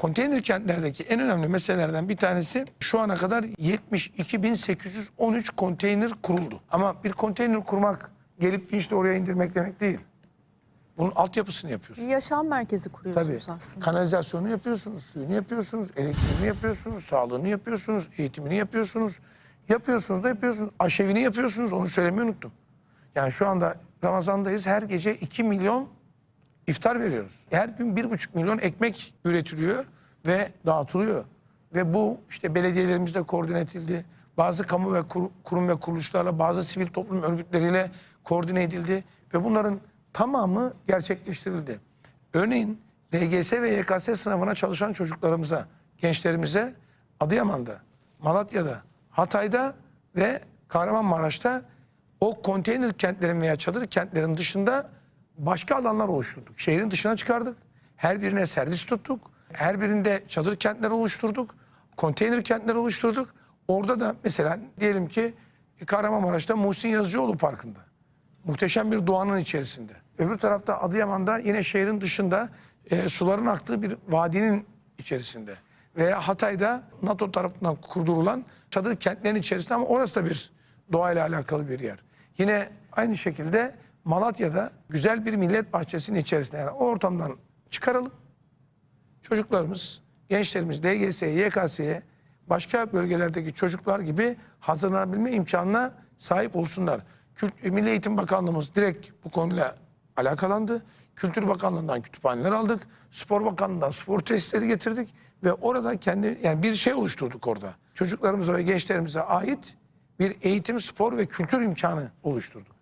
konteyner kentlerdeki en önemli meselelerden bir tanesi şu ana kadar 72.813 konteyner kuruldu. Ama bir konteyner kurmak gelip vinçle oraya indirmek demek değil. Bunun altyapısını yapıyorsun. Bir yaşam merkezi Tabii. kuruyorsunuz aslında. Kanalizasyonu yapıyorsunuz, suyunu yapıyorsunuz, elektriğini yapıyorsunuz, sağlığını yapıyorsunuz, eğitimini yapıyorsunuz. Yapıyorsunuz da yapıyorsunuz. Aşevini yapıyorsunuz. Onu söylemeyi unuttum. Yani şu anda Ramazan'dayız. Her gece 2 milyon iftar veriyoruz. Her gün 1,5 milyon ekmek üretiliyor ve dağıtılıyor. Ve bu işte belediyelerimizle koordine edildi. Bazı kamu ve kur- kurum ve kuruluşlarla, bazı sivil toplum örgütleriyle koordine edildi. Ve bunların tamamı gerçekleştirildi. Örneğin LGS ve YKS sınavına çalışan çocuklarımıza, gençlerimize Adıyaman'da, Malatya'da, Hatay'da ve Kahramanmaraş'ta o konteyner kentlerin veya çadır kentlerin dışında başka alanlar oluşturduk. Şehrin dışına çıkardık. Her birine servis tuttuk. Her birinde çadır kentler oluşturduk. Konteyner kentler oluşturduk. Orada da mesela diyelim ki Kahramanmaraş'ta Muhsin Yazıcıoğlu Parkı'nda. Muhteşem bir doğanın içerisinde. Öbür tarafta Adıyaman'da yine şehrin dışında e, suların aktığı bir vadinin içerisinde. Veya Hatay'da NATO tarafından kurdurulan çadır kentlerin içerisinde ama orası da bir doğayla alakalı bir yer. Yine aynı şekilde Malatya'da güzel bir millet bahçesinin içerisinde yani o ortamdan çıkaralım. Çocuklarımız, gençlerimiz DGS'ye, YKS'ye başka bölgelerdeki çocuklar gibi hazırlanabilme imkanına sahip olsunlar. Kült- Milli Eğitim Bakanlığımız direkt bu konuyla alakalandı. Kültür Bakanlığı'ndan kütüphaneler aldık. Spor Bakanlığı'ndan spor testleri getirdik. Ve orada kendi yani bir şey oluşturduk orada. Çocuklarımıza ve gençlerimize ait bir eğitim, spor ve kültür imkanı oluşturduk.